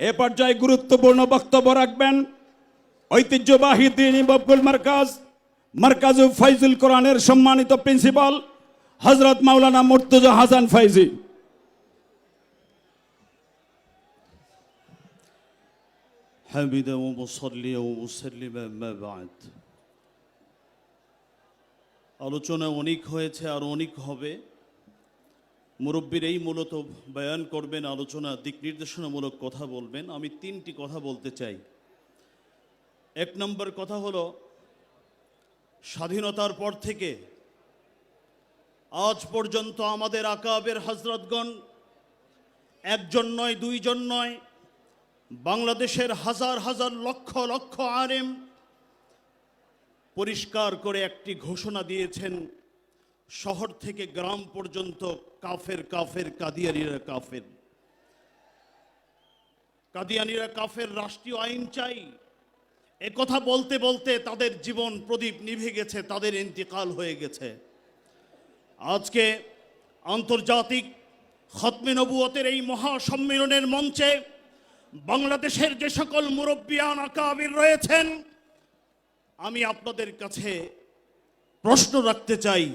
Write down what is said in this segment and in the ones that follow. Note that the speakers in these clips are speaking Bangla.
এ পর্যায়ে গুরুত্বপূর্ণ বক্তব্য রাখবেন ঐতিহ্যবাহী দিনী বকুল মার্কাজ মার্কাজু ফাইজুল কোরআনের সম্মানিত প্রিন্সিপাল হজরত মাওলানা মুর্তুজা হাসান ফাইজি حمدا ومصليا ومسلما ما بعد আলোচনা অনেক হয়েছে আর অনেক হবে মুরব্বীরাই মূলত বয়ান করবেন, আলোচনা, দিক নির্দেশনামূলক কথা বলবেন। আমি তিনটি কথা বলতে চাই। এক নম্বর কথা হলো, স্বাধীনতার পর থেকে আজ পর্যন্ত আমাদের আকাবের হজরতগণ একজন নয়, দুইজন নয়, বাংলাদেশের হাজার হাজার লক্ষ লক্ষ আরেম পরিষ্কার করে একটি ঘোষণা দিয়েছেন শহর থেকে গ্রাম পর্যন্ত কাফের কাফের, কাদিয়ানিরা কাফের। কাদিয়ানিরা কাফের, রাষ্ট্রীয় আইন চাই। কথা বলতে বলতে তাদের জীবন প্রদীপ নিভে গেছে, তাদের ইন্তিকাল হয়ে গেছে। আজকে আন্তর্জাতিক খতমে নবুয়তের এই মহাসম্মেলনের মঞ্চে বাংলাদেশের যে সকল মুরব্বিয়ান আকাবির রয়েছেন, আমি আপনাদের কাছে প্রশ্ন রাখতে চাই।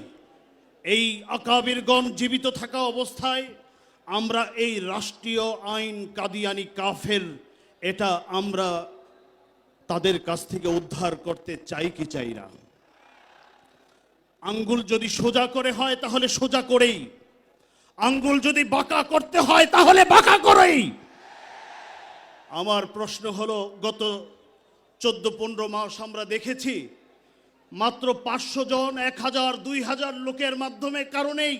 এই আকাবিরগণ জীবিত থাকা অবস্থায় আমরা এই রাষ্ট্রীয় আইন কাদিয়ানি কাফের, এটা আমরা তাদের কাছ থেকে উদ্ধার করতে চাই কি চাই না? আঙ্গুল যদি সোজা করে হয় তাহলে সোজা করেই। আঙ্গুল যদি বাঁকা করতে হয় তাহলে বাঁকা করেই। আমার প্রশ্ন হলো, গত চোদ্দ পনেরো মাস আমরা দেখেছি মাত্র পাঁচশো জন, এক হাজার, দুই হাজার লোকের মাধ্যমে কারণেই,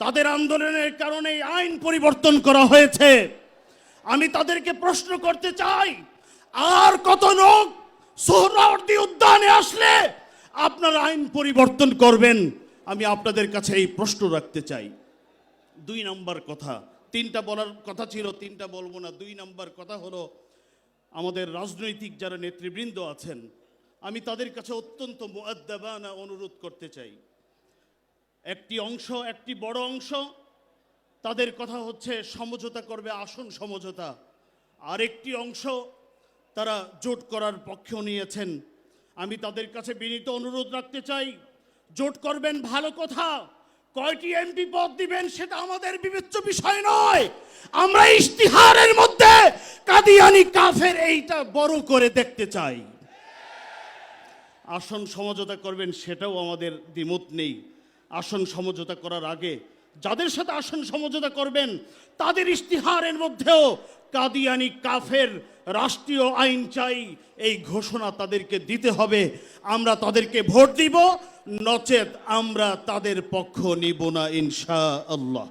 তাদের আন্দোলনের কারণেই আইন পরিবর্তন করা হয়েছে। আমি তাদেরকে প্রশ্ন করতে চাই, আর কত লোক সোহরাওয়ার্দী উদ্যানে আসলে আপনারা আইন পরিবর্তন করবেন? আমি আপনাদের কাছে এই প্রশ্ন রাখতে চাই। দুই নম্বর কথা, তিনটা বলার কথা ছিল, তিনটা বলব না। দুই নম্বর কথা হলো, আমাদের রাজনৈতিক যারা নেতৃবৃন্দ আছেন আমি তাদের কাছে অত্যন্ত মুআদ্দাবানা অনুরোধ করতে চাই। একটি অংশ, একটি বড় অংশ, তাদের কথা হচ্ছে সমঝোতা করবে আসন সমঝোতা। আরেকটি অংশ তারা জোট করার পক্ষেও নিয়েছেন। আমি তাদের কাছে বিনীত অনুরোধ রাখতে চাই, জোট করবেন ভালো কথা। কয়টি এমপি পদ দিবেন সেটা আমাদের বিবেচ্য বিষয় নয়। আমরা ইশতিহারের মধ্যে কাদিয়ানি কাফের এইটা বড় করে দেখতে চাই। আসন সমঝোতা করবেন, সেটাও আমাদের দ্বিমত নেই। আসন সমঝোতা করার আগে যাদের সাথে আসন সমঝোতা করবেন, তাদের ইশতিহারের মধ্যেও কাদিয়ানি কাফের রাষ্ট্রীয় আইন চাই, এই ঘোষণা তাদেরকে দিতে হবে। আমরা তাদেরকে ভোট দিব, নচেত আমরা তাদের পক্ষ নিব না ইনশা আল্লাহ